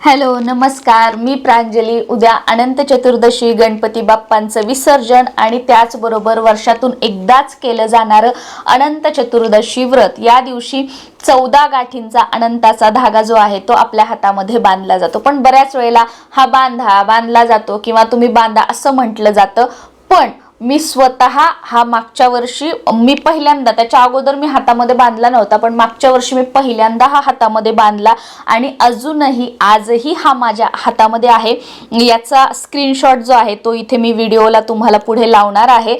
Hello नमस्कार. मी प्रांजली. उद्या अनंत चतुर्दशी गणपती बाप्पांचं विसर्जन आणि त्याचबरोबर वर्षातून एकदाच केलं जाणारं अनंत चतुर्दशी व्रत. या दिवशी चौदा गाठींचा अनंताचा धागा जो आहे तो आपल्या हातामध्ये बांधला जातो. पण बऱ्याच वेळेला हा बांधा बांधला जातो किंवा तुम्ही बांधा असं म्हटलं जातं. पण मी स्वतः हा मागच्या वर्षी मी पहिल्यांदा त्याच्या अगोदर मी हातामध्ये बांधला नव्हता पण मागच्या वर्षी मी पहिल्यांदा हा हातामध्ये बांधला आणि अजूनही आजही हा माझ्या हातामध्ये आहे. याचा स्क्रीनशॉट जो आहे तो इथे मी व्हिडिओला तुम्हाला पुढे लावणार आहे.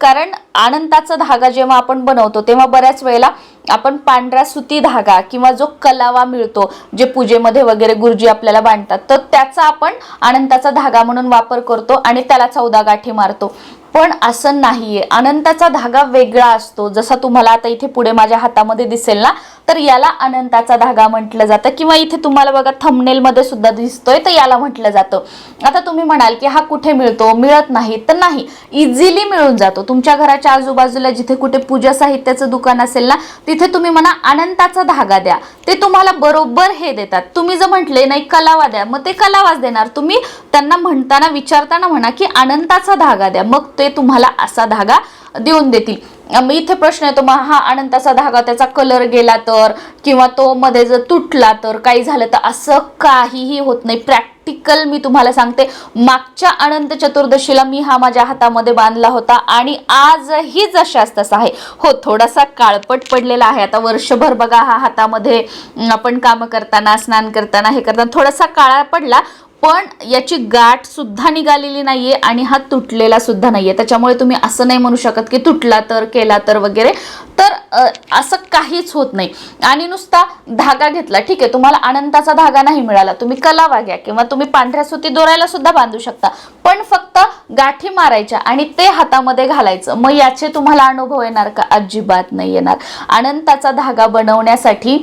कारण आनंदाचा धागा जेव्हा आपण बनवतो तेव्हा बऱ्याच वेळेला आपण पांढरा सुती धागा किंवा जो कलावा मिळतो जे पूजेमध्ये वगैरे गुरुजी आपल्याला बांधतात तर त्याचा आपण आनंदाचा धागा म्हणून वापर करतो आणि त्याला चौदा गाठी मारतो. पण असं नाहीये. अनंताचा धागा वेगळा असतो. जसा तुम्हाला आता इथे पुढे माझ्या हातामध्ये दिसेल ना तर याला अनंताचा धागा म्हटलं जातं. किंवा इथे तुम्हाला बघा थमनेलमध्ये सुद्धा दिसतोय तर याला म्हटलं जातं. आता तुम्ही म्हणाल की हा कुठे मिळतो? मिळत नाही. तर नाही. इझिली मिळून जातो. तुमच्या घराच्या आजूबाजूला जिथे कुठे पूजा साहित्याचं दुकान असेल ना तिथे तुम्ही म्हणा अनंताचा धागा द्या. ते तुम्हाला बरोबर हे देतात. तुम्ही जर म्हटले नाही कलावा द्या. मग ते कलावाच देणार. तुम्ही त्यांना म्हणताना विचारताना म्हणा की अनंताचा धागा द्या. मग ते तुम्हाला असा धागा देऊन देतील. मग इथे प्रश्न येतो मग हा अनंताचा धागा त्याचा कलर गेला तर किंवा तो मध्ये जर तुटला तर काही झालं तर असं काहीही होत नाही. प्रॅक्टिकल मी तुम्हाला सांगते मागच्या अनंत चतुर्दशीला मी हा माझ्या हातामध्ये बांधला होता आणि आजही जशास तसा आहे. हो थोडासा काळपट पडलेला आहे. आता वर्षभर बघा हा हातामध्ये आपण कामं करताना स्नान करताना हे करताना थोडासा काळा पडला पण याची गाठ सुद्धा निघालेली नाहीये आणि हा तुटलेला सुद्धा नाहीये. त्याच्यामुळे तुम्ही असं नाही म्हणू शकत की तुटला तर केला तर वगैरे. तर असं काहीच होत नाही. आणि नुसता धागा घेतला ठीक आहे तुम्हाला अनंताचा धागा नाही मिळाला. तुम्ही कलावा घ्या किंवा तुम्ही पांढऱ्या सुती दोरायला सुद्धा बांधू शकता. पण फक्त गाठी मारायच्या आणि ते हातामध्ये घालायचं. मग याचे तुम्हाला अनुभव येणार का? अजिबात नाही येणार. अनंताचा धागा बनवण्यासाठी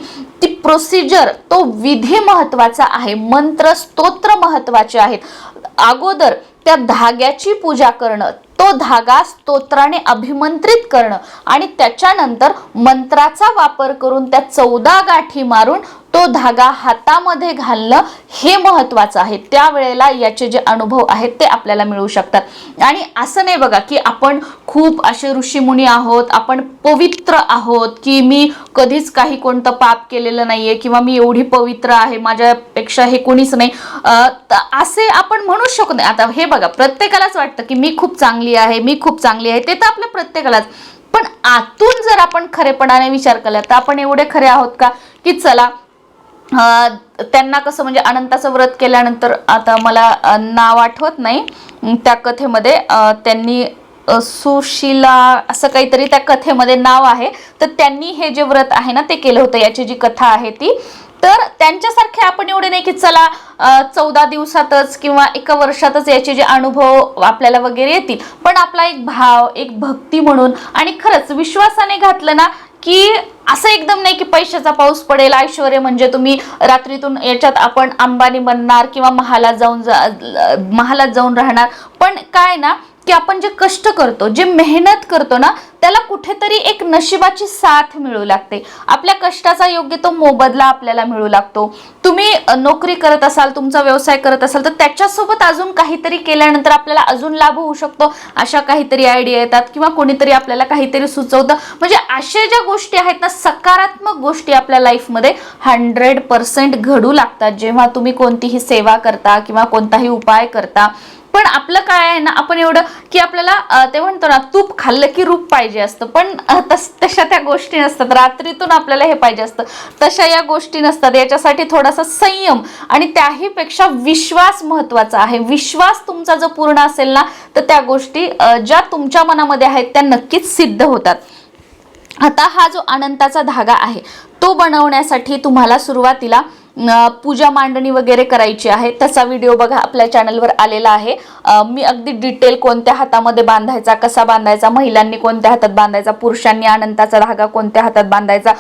प्रोसिजर तो विधी महत्त्वाचा आहे मंत्र स्तोत्र महत्त्वाचे आहेत. अगोदर त्या धाग्याची पूजा करणं तो धागा स्तोत्राने अभिमंत्रित करणं आणि त्याच्यानंतर मंत्राचा वापर करून त्या चौदा गाठी मारून तो धागा हातामध्ये घालणं हे महत्वाचं आहे. त्यावेळेला याचे जे अनुभव आहेत ते आपल्याला मिळू शकतात. आणि असं नाही बघा की आपण खूप असे ऋषीमुनी आहोत आपण पवित्र आहोत की मी कधीच काही कोणतं पाप केलेलं नाहीये किंवा मी एवढी पवित्र आहे माझ्यापेक्षा हे कोणीच नाही. असे आपण म्हणू शकत नाही आता हे बघा प्रत्येकालाच वाटतं की मी खूप चांगली आहे मी खूप चांगली आहे ते तर आपल्या प्रत्येकालाच. पण आतून जर आपण खरेपणाने विचार केला तर आपण एवढे खरे आहोत का? की चला त्यांना कसं म्हणजे अनंताचं व्रत केल्यानंतर आता मला नाव आठवत नाही. त्या कथेमध्ये त्यांनी सुशिला असं काहीतरी त्या कथेमध्ये नाव आहे. तर त्यांनी हे जे व्रत आहे ना ते केलं होतं. याची जी कथा आहे ती. तर त्यांच्यासारखे आपण एवढे नाही की चला चौदा दिवसातच किंवा एका वर्षातच याचे जे अनुभव आपल्याला वगैरे येतील. पण आपला एक भाव एक भक्ती म्हणून आणि खरंच विश्वासाने घातलं ना की असं एकदम नाही की पैशाचा पाऊस पडेल ऐश्वर्य म्हणजे तुम्ही रात्रीतून याच्यात आपण अंबानी बनणार किंवा महालात जाऊन जा- महालात जाऊन राहणार. पण काय ना की आपण जे कष्ट करतो जे मेहनत करतो ना त्याला कुठेतरी एक नशिबाची साथ मिळू लागते. आपल्या कष्टाचा योग्य तो मोबदला आपल्याला मिळू लागतो. तुम्ही नोकरी करत असाल तुमचा व्यवसाय करत असाल तर त्याच्यासोबत अजून काहीतरी केल्यानंतर आपल्याला अजून लाभ होऊ शकतो. अशा काहीतरी आयडिया येतात किंवा कोणीतरी आपल्याला काहीतरी सुचवतं. म्हणजे अशा ज्या गोष्टी आहेत ना सकारात्मक गोष्टी आपल्या लाईफमध्ये हंड्रेड पर्सेंट घडू लागतात. जेव्हा तुम्ही कोणतीही सेवा करता किंवा कोणताही उपाय करता पण आपलं काय आहे ना आपण एवढं की आपल्याला ते म्हणतो ना तूप खाल्लं की रूप पाहिजे असतं. पण तस तशा त्या गोष्टी नसतात. रात्रीतून आपल्याला हे पाहिजे असतं. तशा या गोष्टी नसतात. याच्यासाठी थोडासा संयम आणि त्याहीपेक्षा विश्वास महत्त्वाचा आहे. विश्वास तुमचा जर पूर्ण असेल ना तर त्या गोष्टी ज्या तुमच्या मनामध्ये आहेत त्या नक्कीच सिद्ध होतात. आता हा जो अनंताचा धागा आहे तो बनवण्यासाठी तुम्हाला सुरुवातीला पूजा मांडणी वगैरे करायची आहे. तसा व्हिडिओ बघा आपल्या चॅनलवर आलेला आहे. मी अगदी डिटेल कोणत्या हातामध्ये बांधायचा कसा बांधायचा महिलांनी कोणत्या हातात बांधायचा पुरुषांनी अनंताचा धागा कोणत्या हातात बांधायचा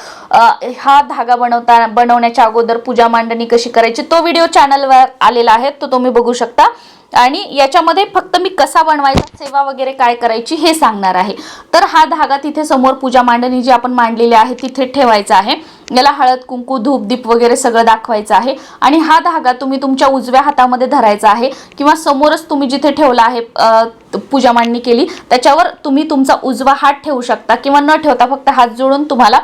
हा धागा बनवता बनवण्याच्या अगोदर पूजा मांडणी कशी करायची तो व्हिडिओ चॅनलवर आलेला आहे तो तुम्ही बघू शकता. आणि याच्यामध्ये फक्त मी कसा बनवायचा सेवा वगैरे काय करायची हे सांगणार आहे. तर हा धागा तिथे समोर पूजा मांडणी जी आपण मांडलेली आहे तिथे ठेवायचा आहे. याला हळद कुंकू धूप दीप वगैरे सगळं दाखवायचं आहे. आणि हा धागा तुम्ही तुमच्या उजव्या हातामध्ये धरायचा आहे किंवा समोरच तुम्ही जिथे ठेवला आहे पूजा मांडणी केली त्याच्यावर तुम्ही तुमचा उजवा हात ठेवू शकता किंवा न ठेवता फक्त हात जोडून तुम्हाला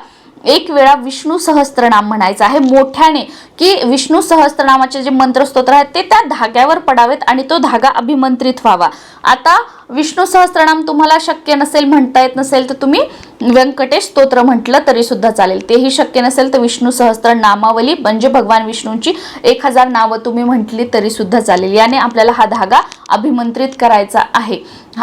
एक वेळा विष्णू सहस्त्रनाम म्हणायचं आहे. मोठ्याने की विष्णू सहस्त्रनामाचे जे मंत्रस्तोत्र आहेत ते त्या धाग्यावर पडावेत आणि तो धागा अभिमंत्रित व्हावा. आता विष्णू सहस्त्रनाम तुम्हाला शक्य नसेल म्हणता येत नसेल तर तुम्ही व्यंकटेश स्तोत्र म्हटलं तरी सुद्धा चालेल. तेही शक्य नसेल तर विष्णू सहस्त्र नामावली म्हणजे भगवान विष्णूंची एक हजार नावं तुम्ही म्हटली तरी सुद्धा चालेल. याने आपल्याला हा धागा अभिमंत्रित करायचा आहे.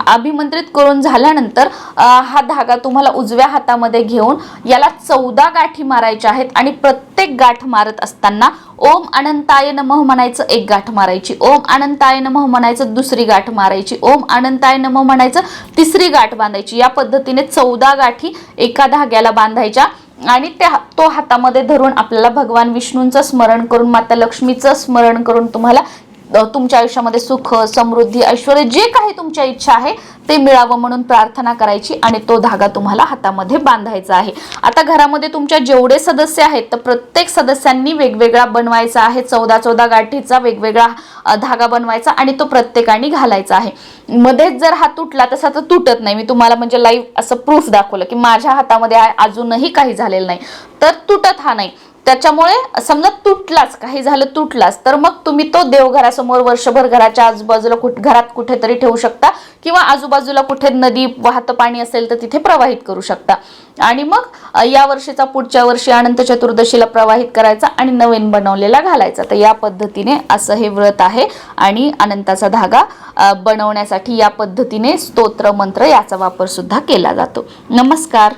अभिमंत्रित करून झाल्यानंतर हा धागा तुम्हाला उजव्या हातामध्ये घेऊन याला चौदा गाठी मारायच्या आहेत आणि प्रत्येक गाठ मारत असताना ओम अनंताय नमः म्हणायचं एक गाठ मारायची ओम अनंताय नमः म्हणायचं दुसरी गाठ मारायची ओम अनंताय नमः म्हणायचं तिसरी गाठ बांधायची. या पद्धतीने चौदा गाठी एका धाग्याला बांधायच्या आणि त्या तो हातामध्ये धरून आपल्याला भगवान विष्णूंचं स्मरण करून माता लक्ष्मीचं स्मरण करून तुम्हाला तुमच्या आयुष्यामध्ये सुख समृद्धी ऐश्वर जे काही तुमच्या इच्छा आहे ते मिळावं म्हणून प्रार्थना करायची आणि तो धागा तुम्हाला हातामध्ये बांधायचा आहे. आता घरामध्ये तुमच्या जेवढे सदस्य आहेत तर प्रत्येक सदस्यांनी वेगवेगळा बनवायचा आहे. चौदा चौदा गाठीचा वेगवेगळा धागा बनवायचा आणि तो प्रत्येकाने घालायचा आहे. मध्येच जर हा तुटला तसा तर तुटत नाही. मी तुम्हाला म्हणजे लाईव्ह असं प्रूफ दाखवलं की माझ्या हातामध्ये अजूनही काही झालेलं नाही. तर तुटत हा नाही. त्याच्यामुळे समजा तुटलाच काही झालं तुटलाच तर मग तुम्ही तो देवघरासमोर वर्षभर घराच्या आजूबाजूला कुठ घरात कुठेतरी ठेवू शकता किंवा आजूबाजूला कुठे नदी वाहतं पाणी असेल तर तिथे प्रवाहित करू शकता. आणि मग या वर्षीचा पुढच्या वर्षी अनंत चतुर्दशीला प्रवाहित करायचा आणि नवीन बनवलेला घालायचा. तर या पद्धतीने असं हे व्रत आहे आणि अनंताचा धागा बनवण्यासाठी या पद्धतीने स्तोत्र मंत्र याचा वापर सुद्धा केला जातो. नमस्कार.